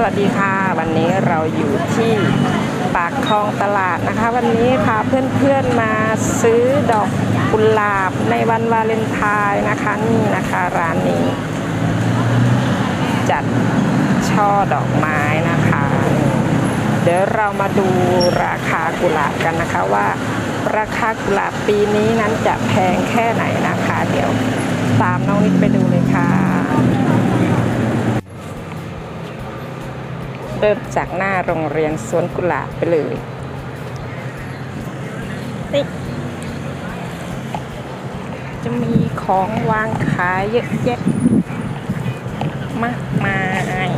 สวัสดีค่ะ วันนี้เราอยู่ที่ปากคลองตลาดนะคะ วันนี้พาเพื่อนๆมาซื้อดอกกุหลาบในวันวาเลนไทน์นะคะนี่นะคะร้านนี้ จัดช่อดอกไม้นะคะ เดี๋ยวเรามาดูราคากุหลาบกันนะคะว่า ราคากุหลาบปีนี้นั้นจะแพงแค่ไหนนะคะ เดี๋ยวตามน้องนิดไปดูเลยค่ะ เริ่มจากหน้าโรงเรียนสวนกุหลาบไปเลยนี่จะมีของวางขายเยอะแยะมากมาย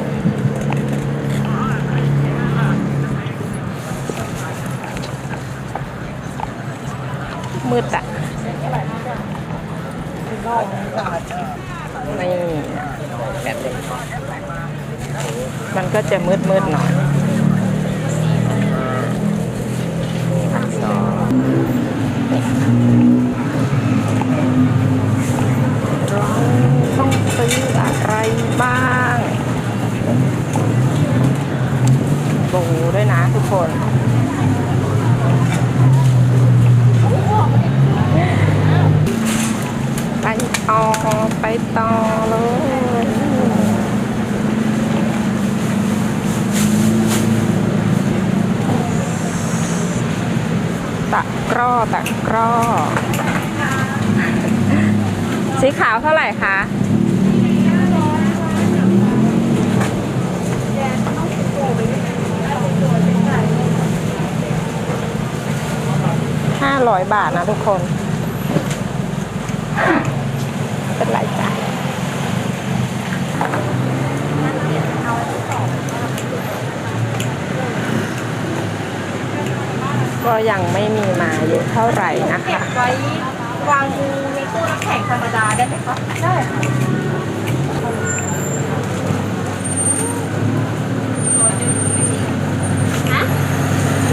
มืดอะนี่แบบนี้ มันก็จะมืดมืดหน่อยสองต้องซื้ออะไรบ้างโบด้วยนะทุกคนไปต่อไปต่อเลย ตะก ร้อตะกร้อ สีขาวเท่าไหร่คะห้าร้อยบาทนะทุกคนเป็นไรจ้ะก็ ยังไม่มีมาเยอะเท่าไหร่นะคะไว้วางในตู้น้ำแข็งธรรมดาได้ไหมคะได้ค่ะ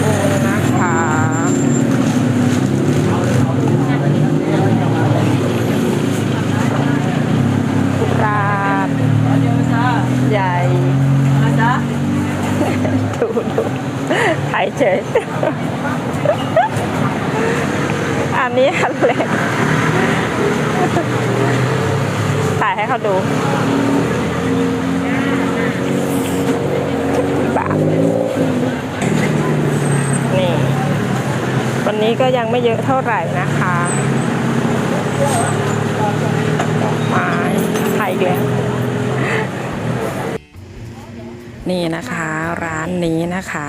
นี่นะคะกุหลาบใหญ่ นะจ๊ะ ดูดูถ่ายเฉย อันนี้อันเล็กถ่ายให้เขาดูบาทนี่ วันนี้ก็ยังไม่เยอะเท่าไหร่นะคะดอกไม้ไทยเดียวนี่นะคะ ร้านนี้นะคะ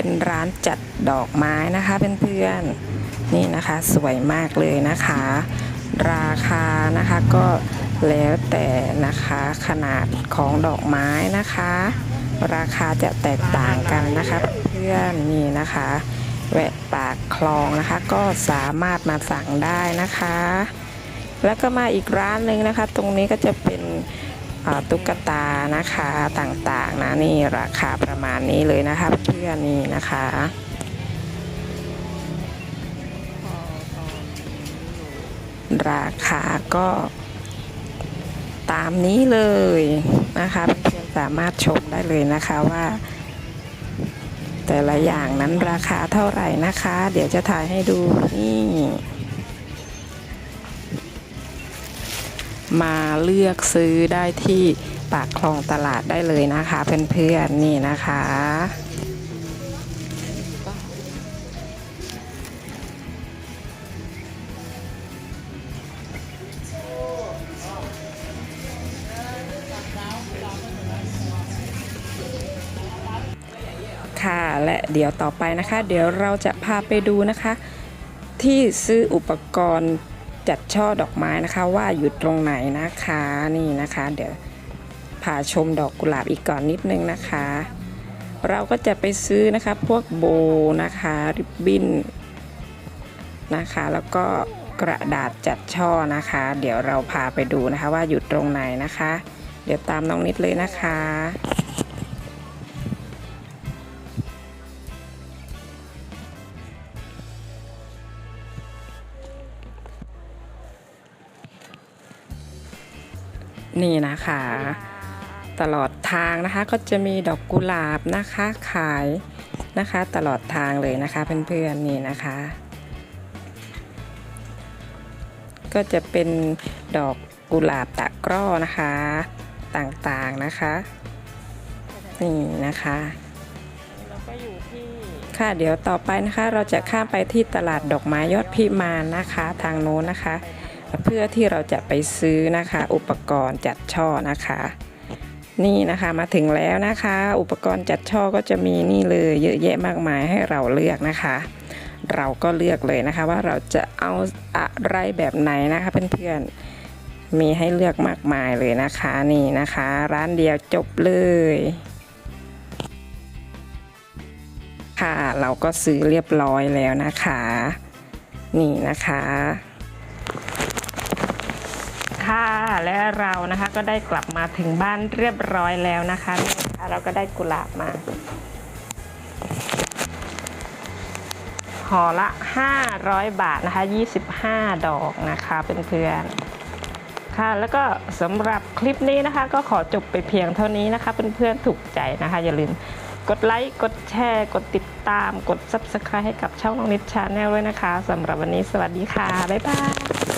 เป็นร้านจัดดอกไม้นะคะเพื่อนๆนี่นะคะสวยมากเลยนะคะ ราคานะคะก็แล้วแต่นะคะขนาดของดอกไม้นะคะ ราคาจะแตกต่างกันนะคะเพื่อนนี่นะคะแวะปากคลองนะคะก็สามารถมาสั่งได้นะคะ แล้วก็มาอีกร้านหนึ่งนะคะ ตรงนี้ก็จะเป็น ตุ๊กตานะคะต่างๆนะนี่ราคาประมาณนี้เลยนะคะเพื่อนนี่นะคะราคาก็ตามนี้เลยนะคะเพื่อนสามารถชมได้เลยนะคะว่า แต่ละอย่างนั้นราคาเท่าไหร่นะคะ เดี๋ยวจะถ่ายให้ดูนี่ มาเลือกซื้อได้ที่ปากคลองตลาดได้เลยนะคะเพื่อนๆนี่นะคะค่ะและเดี๋ยวต่อไปนะคะ เดี๋ยวเราจะพาไปดูนะคะ ที่ซื้ออุปกรณ์ จัดช่อดอกไม้นะคะว่าอยู่ตรงไหนนะคะนี่นะคะ เดี๋ยวพาชมดอกกุหลาบอีกก่อนนิดนึงนะคะ เราก็จะไปซื้อนะคะพวกโบนะคะริบบิ้นนะคะ แล้วก็กระดาษจัดช่อนะคะ เดี๋ยวเราพาไปดูนะคะว่าอยู่ตรงไหนนะคะ เดี๋ยวตามน้องนิดเลยนะคะ นี่นะคะ ตลอดทางนะคะก็จะมีดอกกุหลาบนะคะขายนะคะ ตลอดทางเลยนะคะเพื่อนๆนี่นะคะ ก็จะเป็นดอกกุหลาบตะกร้อนะคะต่างๆนะคะนี่นะคะค่ะเดี๋ยวต่อไปนะคะเราจะข้ามไปที่ตลาดดอกไม้ยอดพิมานนะคะ ทางโน้นนะคะ เพื่อที่เราจะไปซื้อนะคะ อุปกรณ์จัดช่อนะคะ นี่นะคะมาถึงแล้วนะคะ อุปกรณ์จัดช่อก็จะมีนี่เลยเยอะแยะมากมายให้เราเลือกนะคะ เราก็เลือกเลยนะคะว่าเราจะเอาอะไรแบบไหนนะคะเพื่อนๆมีให้เลือกมากมายเลยนะคะนี่นะคะ ร้านเดียวจบเลยค่ะเราก็ซื้อเรียบร้อยแล้วนะคะ นี่นะคะ และเรานะคะก็ได้กลับมาถึงบ้านเรียบร้อยแล้วนะคะนี่นะคะเราก็ได้กุหลาบมาห่อละ 500 บาทนะคะ 25 ดอกนะคะเพื่อนๆค่ะ แล้วก็สำหรับคลิปนี้นะคะ ก็ขอจบไปเพียงเท่านี้นะคะเพื่อนๆถูกใจนะคะ อย่าลืมกดไลค์ กดแชร์ กดติดตาม กด Subscribe ให้กับช่องน้องนิดชาแนลด้วยนะคะสำหรับวันนี้สวัสดีค่ะ บ๊ายบาย